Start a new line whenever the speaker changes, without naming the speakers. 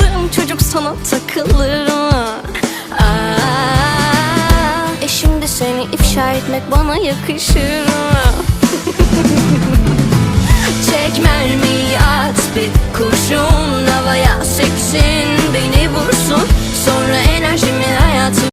takıldığım çocuk sana takılır mı? Aa, e şimdi seni ifşa etmek bana yakışır mı? Çek mermi at bir kurşun havaya seksin beni vursun Sonra enerjimi